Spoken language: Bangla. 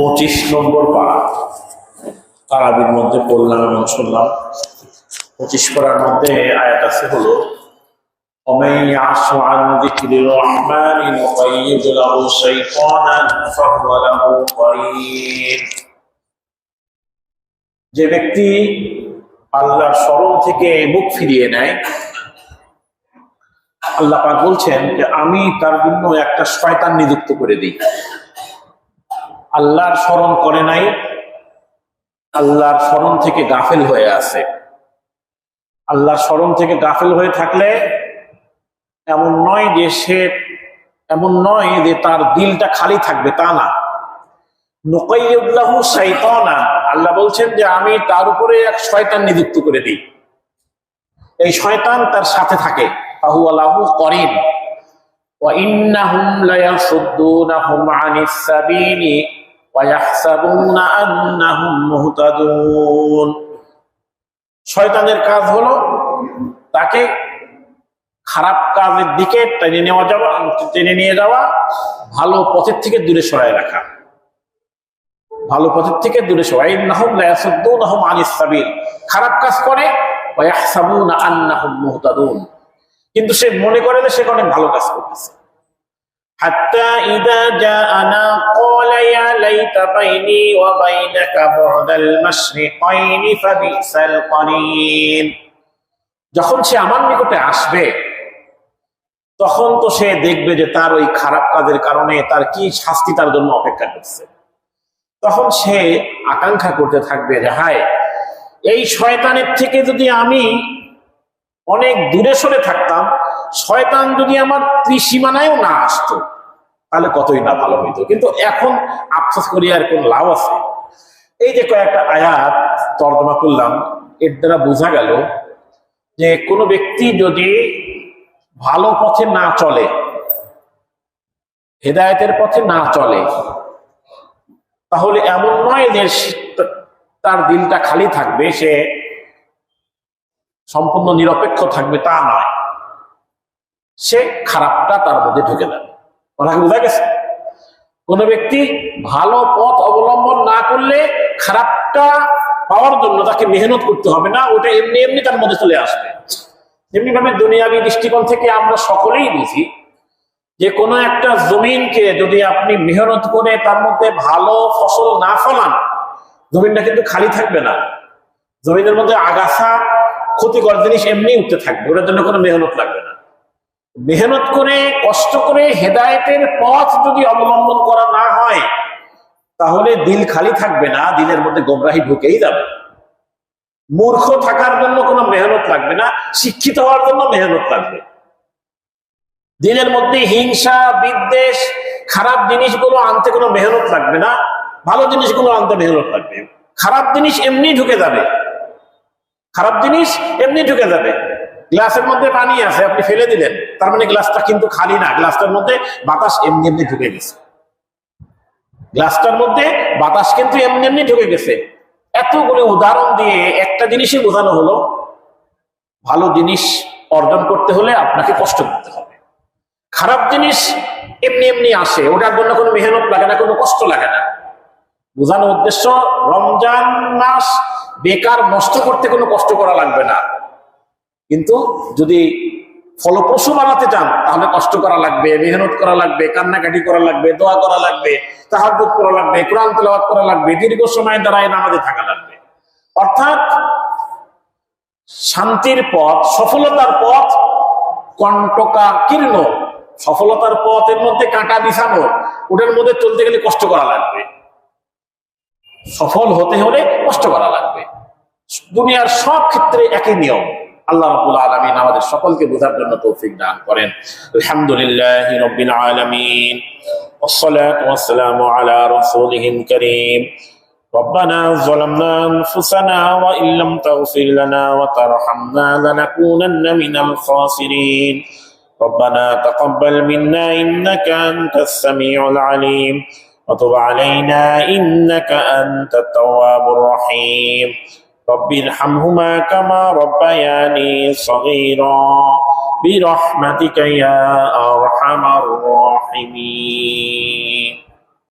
পঁচিশ নম্বর পাড়া তারাবির মধ্যে পড়লাম এবং শুনলাম পঁচিশ পাড়ার মধ্যে আয়াত আছে হলো ومن يعش عن ذكر الرحمن نقيض له شيطانا فهو له قرين যে ব্যক্তি আল্লাহর স্মরণ থেকে মুখ ফিরিয়ে নেয় আল্লাহ পাক বলছেন যে আমি তার জন্য একটা শয়তান নিযুক্ত করে দিই আল্লাহর স্মরণ করে নাই আল্লাহর স্মরণ থেকে গাফেল হয়ে আছে আল্লাহর স্মরণ থেকে গাফেল হয়ে থাকলে এমন নয় যে সে এমন নয় যে তার দিলটা খালি থাকবে তা না নকইউল্লাহু শৈতানা আল্লাহ বলছেন যে আমি তার উপরে এক শয়তান নিযুক্ত করে দিই এই শয়তান তার সাথে থাকে ফাহু আল্লাহু করিন وإنهم ليصدونهم عن السبيل ويحسبون أنهم مهتدون শয়তানের কাজ হলো তাকে খারাপ কাজের দিকে টেনে নেওয়া যাওয়া, টেনে নিয়ে যাওয়া, ভালো পথের থেকে দূরে সরায় রাখা। ভালো পথের থেকে দূরে সরাই নাহম সাবিল। খারাপ কাজ করে কিন্তু সে মনে করে যে সে অনেক ভালো কাজ করতেছে। حتى إذا جاءنا قال يا ليت بيني وبينك بعد المشرقين فبئس القرين যখন সে আমার নিকটে আসবে তখন তো সে দেখবে যে তার ওই খারাপ কাজের কারণে তার কি শাস্তি তার জন্য অপেক্ষা করছে তখন সে আকাঙ্ক্ষা করতে থাকবে যে হায় এই শয়তানের থেকে যদি আমি অনেক দূরে সরে থাকতাম শয়তান যদি আমার ত্রিসীমানায়ও না আসতো তাহলে কতই না ভালো হইতো। কিন্তু এখন আফসোস করি আর কোন লাভ আছে? এই যে কয়েকটা আয়াত তর্জমা করলাম, এর দ্বারা বোঝা গেল যে কোনো ব্যক্তি যদি ভালো পথে না চলে, হেদায়তের পথে না চলে, তাহলে এমন নয় যে তার দিলটা খালি থাকবে, সে সম্পূর্ণ নিরপেক্ষ থাকবে তা নয়। সে খারাপটা তার মধ্যে ঢুকে যাবে। কথা কি বোঝা গেছে? কোন ব্যক্তি ভালো পথ অবলম্বন না করলে খারাপটা পাওয়ার জন্য তাকে মেহনত করতে হবে না, ওটা এমনি এমনি তার মধ্যে চলে আসবে। যেমনি ভাবে দুনিয়াবি দৃষ্টিকোণ থেকে আমরা সকলেই বুঝি, যে কোনো একটা জমিনকে যদি আপনি মেহনত করে তার মধ্যে ভালো ফসল না ফলান, জমিনটা কিন্তু খালি থাকবে না। জমিনের মধ্যে আগাছা ক্ষতিকর জিনিস এমনি উঠতে থাকবে, ওটার জন্য কোনো মেহনত লাগবে না। মেহনত করে, কষ্ট করে হেদায়েতের পথ যদি অবলম্বন করা না হয়, তাহলে দিল খালি থাকবে না, দিলের মধ্যে গোমরাহি ঢুকেই যাবে। মূর্খ থাকার জন্য কোনো মেহনত লাগবে না, শিক্ষিত হওয়ার জন্য মেহনত লাগবে। দিনের মধ্যে হিংসা, বিদ্বেষ, খারাপ জিনিসগুলো আনতে কোনো মেহনত লাগবে না, ভালো জিনিসগুলো আনতে মেহনত লাগবে। খারাপ জিনিস এমনি ঢুকে যাবে। খারাপ জিনিস এমনি ঢুকে যাবে। গ্লাসের মধ্যে পানি আছে, আপনি ফেলে দিলেন। তার মানে গ্লাসটা কিন্তু খালি না, গ্লাসটার মধ্যে বাতাস এমনি এমনি ঢুকে গেছে। গ্লাসটার মধ্যে বাতাস কিন্তু এমনি এমনি ঢুকে গেছে। এতগুলো উদাহরণ দিয়ে একটা জিনিসই বোঝানো হলো, ভালো জিনিস অর্জন করতে হলে আপনাকে কষ্ট করতে হবে। খারাপ জিনিস এমনি এমনি আসে ওটার জন্য কোনো মেহনত লাগে না, কোনো কষ্ট লাগে না। বোঝানোর উদ্দেশ্য, রমজান মাস বেকার নষ্ট করতে কোনো কষ্ট করা লাগবে না। কিন্তু যদি ফলপ্রসূ বানাতে চান, তাহলে কষ্ট করা লাগবে, মেহনত করা লাগবে, কান্নাকাটি করা লাগবে, দোয়া করা লাগবে তাহাজ করা লাগবে, কোরআন তেলাওয়াত করা লাগবে, দীর্ঘ সময় দাঁড়ায় নামাজে থাকা লাগবে। অর্থাৎ শান্তির পথ, সফলতার পথ কণ্টকাকীর্ণ। সফলতার পথের মধ্যে কাঁটা বিছানো, ওটার মধ্যে চলতে গেলে কষ্ট করা লাগবে। সফল হতে হলে কষ্ট করা লাগবে। দুনিয়ার সব ক্ষেত্রে একই নিয়ম। আল্লাহ রাব্বুল আলামিন আমাদের সকলকে বোঝার জন্য তৌফিক দান করেন আলহামদুলিল্লাহ রাব্বিল আলামিন والصلاة والسلام على رسوله الكريم ربنا ظلمنا أنفسنا وإن لم تغفر لنا وترحمنا لنكونن من الخاسرين ربنا تقبل منا إنك أنت السميع العليم وتب علينا إنك أنت التواب الرحيم رب ارحمهما كما ربياني صغيرا برحمتك يا أرحم الراحمين.